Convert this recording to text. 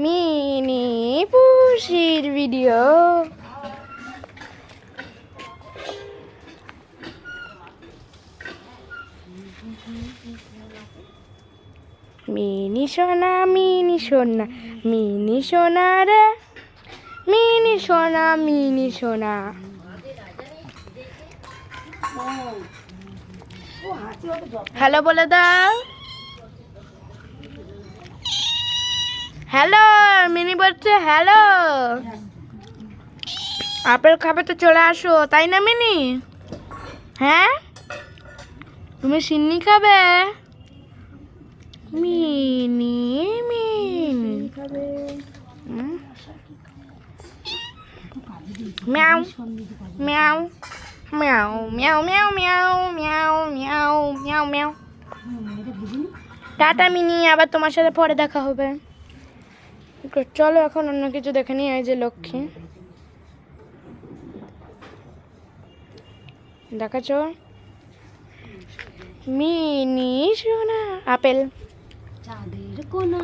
Mini পুষির video Mini সোনা মিনি সোনা মিনি সোনা রে। মিনি সোনা মিনি সোনা। হ্যালো বলে দাও হ্যালো, মিনি বলছে, হ্যালো। আপেল খাবে তো চলে আসো, তাই না মিনি? হ্যাঁ? তুমি সিন্নি খাবে? মিনি মিনি? ম্যাও ম্যাও ম্যাও ম্যাও ম্যাও ম্যাও ম্যাও ম্যাও ম্যাও ম্যাও। টাটা মিনি, আবার তোমার সাথে পরে দেখা হবে। চলো এখন অন্য কিছু দেখে নিই এই যে লক্ষ্মী। দেখাচ্ছ? মিনি সোনা আপেল। চাঁদের কোনা।